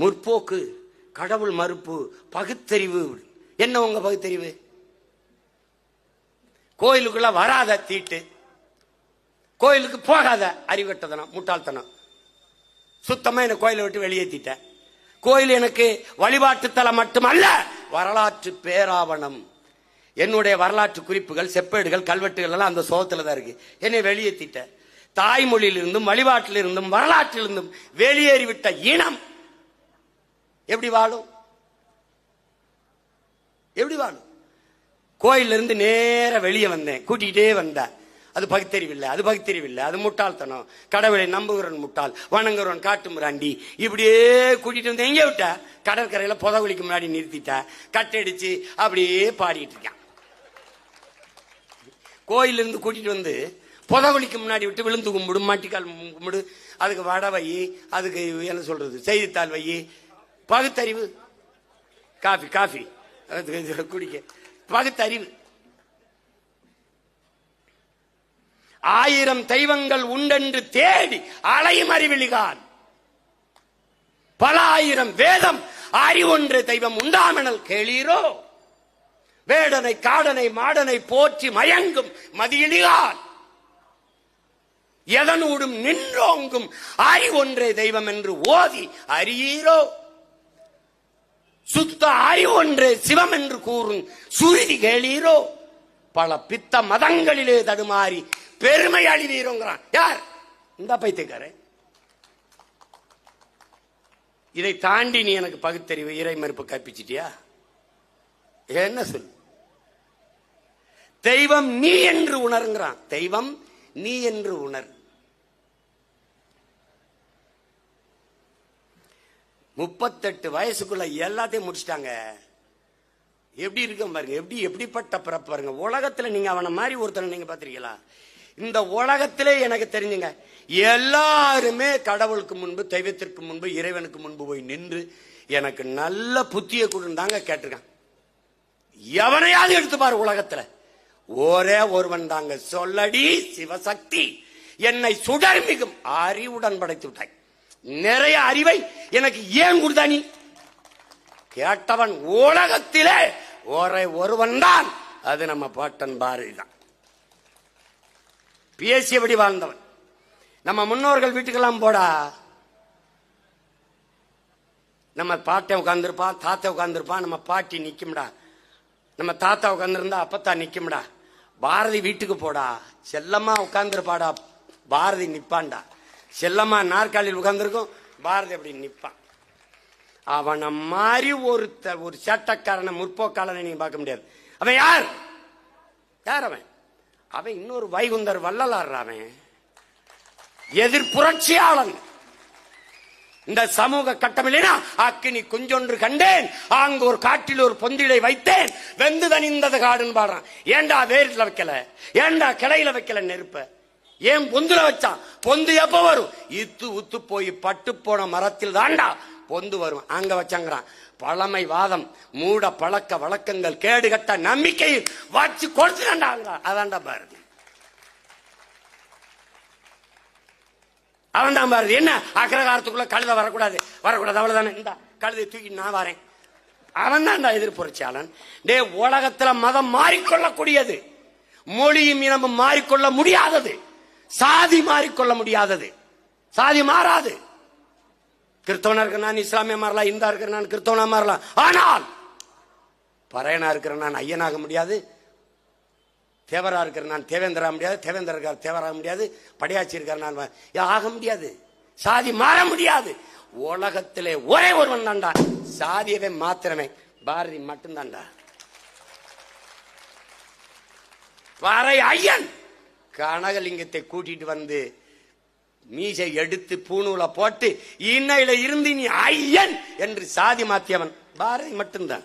முற்போக்கு கடவுள் மறுப்பு பகுத்தறிவு. என்ன உங்க பகுத்தறிவு? கோயிலுக்குள்ள வராத தீட்டு கோயிலுக்கு போகாத அறிவட்டதனம் முட்டாள்தனம். சுத்தமா என்ன கோயிலை விட்டு வெளியேற்றிட்டேன் கோயில் எனக்கு வழிபாட்டு தலம் மட்டுமல்ல வரலாற்று பேராவணம். என்னுடைய வரலாற்று குறிப்புகள் செப்பேடுகள் கல்வெட்டுகள் எல்லாம் அந்த சோகத்துல தான் இருக்கு. என்னை வெளியேற்றிட்டேன் தாய்மொழியிலிருந்தும் வழிபாட்டிலிருந்தும் வரலாற்றிலிருந்தும் வெளியேறிவிட்ட இனம் எப்படி வாழும்? எப்படி வாழும்? கோயில்ல இருந்து நேர வெளியே வந்தேன். கூட்டிகிட்டே வந்தேன். அது பகுத்தறிவில்லை அது பகுத்தறிவில்லை அது முட்டாள்தனம். கடவுளை நம்புகிறவன் முட்டாள் வணங்குறவன் காட்டு முராண்டி இப்படியே கூட்டிட்டு வந்து எங்கே விட்ட? கடற்கரையில் புதகுலிக்கு முன்னாடி நிறுத்திட்ட. கட்டடிச்சு அப்படியே பாடிட்டு இருக்கான். கோயிலிருந்து கூட்டிட்டு வந்து புதகுலிக்கு முன்னாடி விட்டு விழுந்து கும்பிடு மாட்டிக்கால் கும்பிடு அதுக்கு வடை வை அதுக்கு என்ன சொல்றது செய்தித்தாள் வை பகுத்தறிவு. Coffee coffee. குடிக்க. பகுத்தறிவு. ஆயிரம் தெய்வங்கள் உண்டென்று தேடி அலையும் அறிவிலிகான் பல ஆயிரம் வேதம் அறிவொன்று தெய்வம் உண்டாமெனல் கேளீரோ. வேடனை காடனை மாடனை போற்றி மயங்கும் மதியிலிகான் எதனூடும் நின்றோங்கும் அறிவொன்றே தெய்வம் என்று ஓதி அறியீரோ. சுத்த அறிவொன்றே சிவம் என்று கூறும் சுருதி கேளீரோ? பல பித்த மதங்களிலே தடுமாறி பெருமை அழிவீரோங்கிறான். யார்? இந்த பைத்தியக்காரன். இதை தாண்டி நீ எனக்கு பகுத்தறிவு இறை மறுப்பு கற்பிச்சிட்டியா? என்ன சொல்? தெய்வம் நீ என்று உணருங்கிறான் தெய்வம் நீ என்று உணர். முப்பத்தெட்டு வயசுக்குள்ள எல்லாத்தையும் முடிச்சிட்டாங்க. எப்படி இருக்கும் பாருங்க எப்படி எப்படிப்பட்ட பிறப்பு பாருங்க. உலகத்துல நீங்க அவனை மாதிரி ஒருத்தனை நீங்க பாத்திருக்கீங்களா இந்த உலகத்திலே எனக்கு தெரிஞ்சுங்க எல்லாருமே கடவுளுக்கு முன்பு தெய்வத்திற்கு முன்பு இறைவனுக்கு முன்பு போய் நின்று எனக்கு நல்ல புத்திய கொடுந்தாங்க கேட்டிருக்கான். எவனையாவது எடுத்து பாரு உலகத்துல. ஒரே ஒருவன் தாங்க. சொல்லடி சிவசக்தி என்னை சுடர் மிகும் அறிவுடன் படைத்து விட்டாய். நிறைய அறிவை எனக்கு ஏன் கொடுத்தா நீ? கேட்டவன் உலகத்திலே ஒரே ஒருவன் தான் அது நம்ம பாட்டன் பாரதி தான். பேசியபடி வாழ்ந்தவன். நம்ம முன்னோர்கள் வீட்டுக்கெல்லாம் போடா. நம்ம பாட்டை உட்காந்துருப்பான் தாத்தா உட்காந்துருப்பான் நம்ம பாட்டி நிற்கும்டா நம்ம தாத்தா உட்காந்துருந்தா அப்பத்தா நிற்கும்டா பாரதி வீட்டுக்கு போடா. செல்லம்மா உட்காந்துருப்பாடா பாரதி நிற்பான்டா செல்லம்மா நாற்காலியில் உட்கார்ந்துருக்கும். பாரதி அப்படி நிற்பான் அவனை மாதிரி ஒருத்த ஒரு சேட்டக்காரனை முற்போக்காளனை நீங்க பார்க்க முடியாது. அவன் யார்? யார் அவன்? அவன் இன்னொரு வைகுந்தர் வள்ளலார் அவன். எதிர் புரட்சியாளன். இந்த சமூக கட்டமில்லைனா அக்கினி குஞ்சொன்று கண்டேன். அங்கு ஒரு காட்டில் ஒரு பொந்திலை வைத்தேன். வெந்து தனிந்தது காடுன்னு பாடுறான். ஏன்டா வேரில் வைக்கல? ஏன்டா கிளையில வைக்கல நெருப்ப? ஏன் பொந்துல வச்சான் பொந்து எப்ப வரும்? இத்து உத்து போய் பட்டு போன மரத்தில் தாண்டா. பொந்து வரும். அங்க வச்சாங்கிறான். பழமை வாதம் மூட பழக்க வழக்கங்கள் கேடுகட்ட நம்பிக்கையில் வச்சு கொடுத்துட்டாண்டா அதான்டா பாரதி. அவன் தான் பாரதி. என்ன? அக்ரகாரத்துக்குள்ள கழுத வரக்கூடாது. வரக்கூடாது. அவ்வளவுதானே. இந்த கழுதை தூக்கி நான் வரேன். அவன் தான் எதிர்ப்புரட்சியாளன். டே உலகத்துல மதம் மாறிக்கொள்ளக்கூடியது. மொழியும் இனமும் மாறிக்கொள்ள முடியாதது. சாதி மாறிக்கொள்ள முடியாதது. சாதி மாறாது. கிறிஸ்தவனா இருக்கிற நான் இஸ்லாமிய மாறலாம் இந்தா இருக்கிற நான் கிறிஸ்தவனா மாறலாம். ஆனால் பறையனா இருக்கிற நான் ஐயனாக முடியாது. தேவரா இருக்கிற நான் தேவேந்திரா முடியாது. தேவேந்திர இருக்கார் தேவராக முடியாது. படையாச்சி இருக்கார் நான் ஆக முடியாது. சாதி மாற முடியாது. உலகத்திலே ஒரே ஒருவன் தான்டா. சாதியவே மாத்திரமே. பாரதி மட்டும்தான்டா. பாரை ஐயன். கனகலிங்கத்தை கூட்டிட்டு வந்து மீசை எடுத்து பூணூல போட்டு இன்னையில இருந்து நீ ஐயன்! என்று சாதி மாத்தியவன். பாரதி மட்டும்தான்.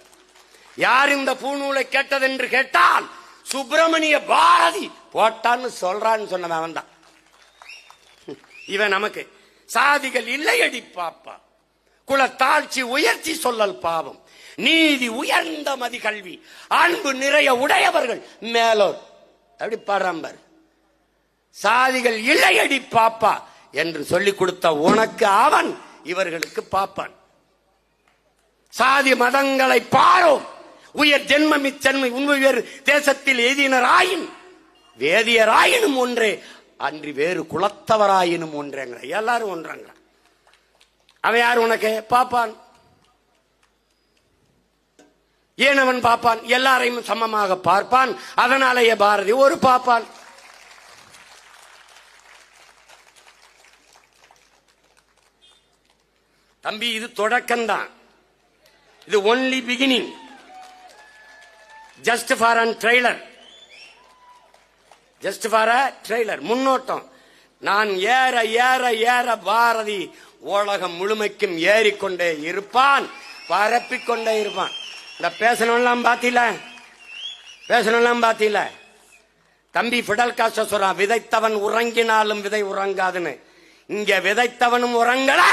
யார் இந்த பூணூலை கேட்டதென்று கேட்டால் சுப்பிரமணிய பாரதி! போட்டான்னு சொல்றான்னு சொன்னவன் அவன் தான் இவன் நமக்கு சாதிகள் இல்லையடி பாப்பா! குலத்தாழ்ச்சி உயர்ச்சி சொல்லல் பாவம்! நீதி உயர்ந்த மதி கல்வி! அன்பு நிறைய உடையவர்கள் மேலோர்! அப்படி பாடுறான் பாரு. சாதிகள் இல்லையடி பாப்பா என்று சொல்லிக் கொடுத்த உனக்கு அவன் இவர்களுக்கு பாப்பான். சாதி மதங்களை பாரோம். உயர் ஜென்மம் இச்சென்மை உண்மையர் தேசத்தில் எய்தினராயின் வேதியராயினும் ஒன்றே அன்றி வேறு குலத்தவராயினும் ஒன்றேங்கிற எல்லாரும் ஒன்றாங்க அவன் யார் உனக்கு? பாப்பான். ஏன் அவன் பார்ப்பான் எல்லாரையும் சமமாக பார்ப்பான். அதனாலேயே பாரதி ஒரு பாப்பான். தம்பி இது தொடக்கம்தான். இது only beginning just for an trailer just for a trailer முன்னோட்டம். நான் ஏற ஏற ஏற பாரதி உலகம் முழுமைக்கும் ஏறிக்கொண்டே இருப்பான். பரப்பிக் கொண்டே இருப்பான். இந்த பேசணும்லாம் பாத்தியில பேசணும்லாம் பாத்தியில தம்பி பிடல் காஸ்ட சொல்றான் விதைத்தவன் உறங்கினாலும் விதை உறங்காதுன்னு. இங்க விதைத்தவனும் உறங்கல!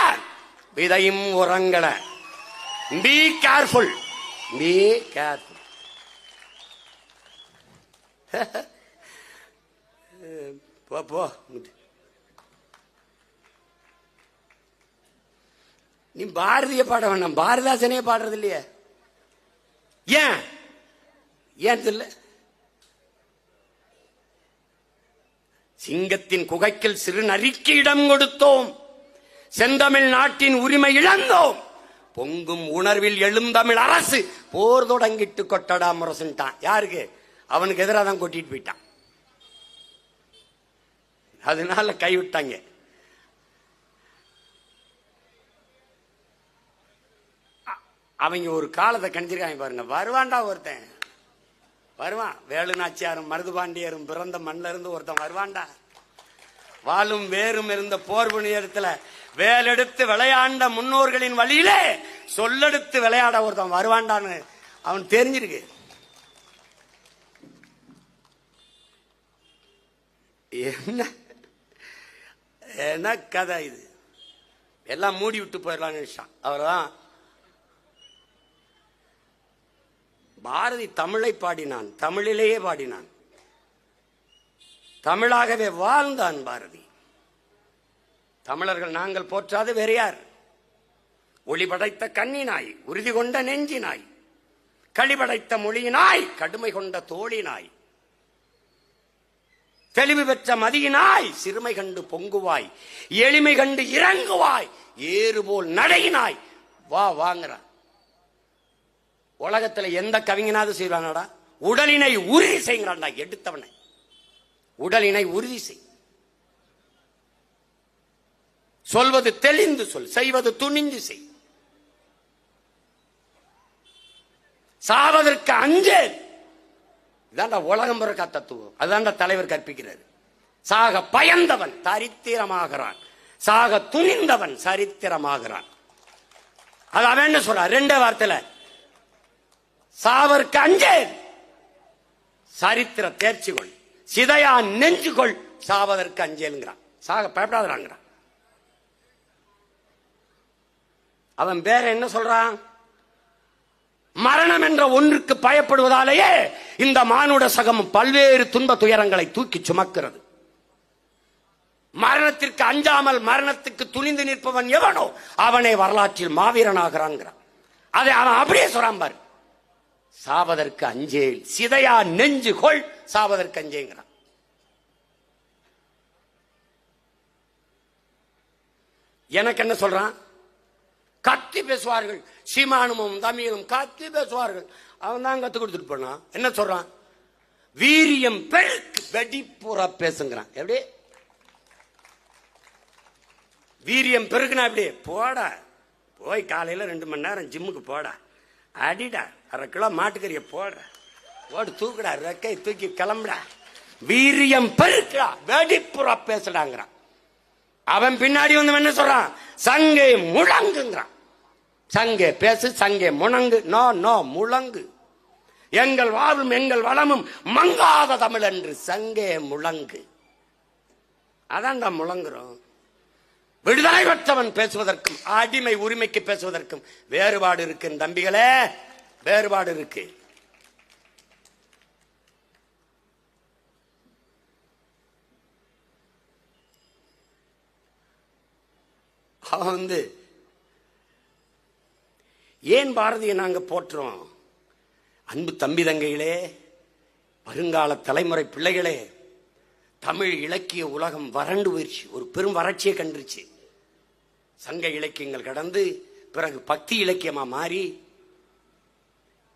விதையும் உறங்கல. பி கேர்ஃபுல் பி கேர்ஃபுல் போ போ. நீ பாரதிய பாட வேண்டாம். பாரதாசனே பாடுறது இல்லையே. ஏன்? ஏன் தெரியல? சிங்கத்தின் குகைக்கில் சிறு நரிக்கு இடம் கொடுத்தோம். செந்தமிழ் நாட்டின் உரிமை இழந்தோம். பொங்கும் உணர்வில் எழுந்தமிழ் அரசு போர் தொடங்கிட்டு கொட்டடா முரசுன்ட்டான். யாருக்கு? அவனுக்கு எதிராக தான் கொட்டிட்டு போயிட்டான். அதனால கைவிட்டாங்க. அவங்க ஒரு காலத்தை கணிச்சிருக்காங்க பாருங்க. வருவான்டா ஒருத்தன். வருவான். வேலு நாச்சியாரும் மருதுபாண்டியரும் பிறந்த மண்ணில இருந்து ஒருத்தன் வருவான்டா. வாழும் வேரும் இருந்த போர் புனிதத்துல வேலெடுத்து விளையாண்ட முன்னோர்களின் வழியிலே சொல்லெடுத்து விளையாட ஒருத்தன் வருவான்டான்னு அவன் தெரிஞ்சிருக்கு. என்ன? என்ன கதை இது? எல்லாம் மூடி விட்டு போயிடலாம்னு நினைச்சான். அவர்தான் பாரதி தமிழை பாடினான். தமிழிலேயே பாடினான். தமிழாகவே வாழ்ந்தான் பாரதி. தமிழர்கள் நாங்கள் போற்றாது வேற யார்? ஒளி படைத்த கண்ணினாய் உறுதி கொண்ட நெஞ்சினாய் களி படைத்த மொழியினாய் கடுமை கொண்ட தோழினாய் தெளிவு பெற்ற மதியினாய் சிறுமை கண்டு பொங்குவாய் எளிமை கண்டு இறங்குவாய் ஏறுபோல் நடையினாய். வா வாங்குறான் உலகத்துல எந்த கவிஞனாவது செய்வானடா? உடலினை உறுதி செய்கிறான்டா எடுத்தவனை. உடலினை உறுதி செய். சொல்வது தெளிந்து சொல் செய்வது துணிந்து செய். சாவதற்கு அஞ்சேன் இதாண்டா உலகம் பிறக்க தத்துவம். அதாண்டா தலைவர் கற்பிக்கிறார். சாக பயந்தவன் தரித்திரமாகிறான். சாக துணிந்தவன் சரித்திரமாகிறான். அது அவன் என்ன சொல்றான்? ரெண்டே வார்த்தையில சாவற்கு அஞ்சேன் சரித்திர தேர்ச்சி கொள் சிதையா நெஞ்சு கொள் சாவதற்கு அஞ்சேலுங்கிறான் சாக பயப்படாதாங்கிறான் அவன் வேற என்ன சொல்றான்? மரணம் என்ற ஒன்றுக்கு பயப்படுவதாலேயே இந்த மானுட சகம் பல்வேறு துன்ப துயரங்களை தூக்கி சுமக்கிறது. மரணத்திற்கு அஞ்சாமல் மரணத்துக்கு துணிந்து நிற்பவன் எவனோ அவனே வரலாற்றில் மாவீரனாகிறான் அதை அவன் அப்படியே சொல்றான் பாரு. சாவதற்கு அஞ்சேல் சிதையா நெஞ்சு கொள் சாவதற்கு அஞ்சேங்கிறான். எனக்கு என்ன சொல்றான்? காத்தி பேசுவார்கள். சீமானமும் தமிழும் காத்தி பேசுவார்கள். அவன் தான் கத்து கொடுத்துட்டு போனான் என்ன சொல்றான்? வீரியம் பெருக்கு வெடிப்புற பேசுங்கிறான். எப்படி? வீரியம் பெருக்குனா எப்படி? போடா. போய் காலையில ரெண்டு மணி நேரம் ஜிம்முக்கு போடா. அடிடா. அரை கிலோ மாட்டுக்கறிய போடுற போடு தூக்குடா. ரெக்கை தூக்கி கிளம்புடா. வீரியம் பெருக்குடா. வெடிப்புற பேசுடாங்கிறான். அவன் பின்னாடி வந்து என்ன சொல்றான்? சங்கை முழங்குங்கிறான். சங்கே பேசு சங்கே முழங்கு நோ நோ முழங்கு. எங்கள் வாழ்வும் எங்கள் வளமும் மங்காத தமிழ் என்று சங்கே முழங்கு. அதான்டா முழங்குறோம். விடுதலை பெற்றவன் பேசுவதற்கும் அடிமை உரிமைக்கு பேசுவதற்கும் வேறுபாடு இருக்கு என் தம்பிகளே வேறுபாடு இருக்கு. அவன் வந்து ஏன் பாரதியை நாங்கள் போற்றுறோம்? அன்பு தம்பி தங்கைகளே வருங்கால தலைமுறை பிள்ளைகளே தமிழ் இலக்கிய உலகம் வறண்டு போயிடுச்சு ஒரு பெரும் வறட்சியை கண்டுருச்சு. சங்க இலக்கியங்கள் கடந்து பிறகு பக்தி இலக்கியமாக மாறி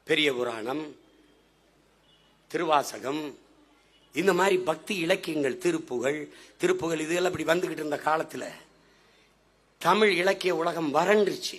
பெரிய புராணம் திருவாசகம் இந்த மாதிரி பக்தி இலக்கியங்கள் திருப்புகழ் திருப்புகழ் இதெல்லாம் இப்படி வந்துகிட்டு இருந்த காலத்தில் தமிழ் இலக்கிய உலகம் வறண்டுருச்சு.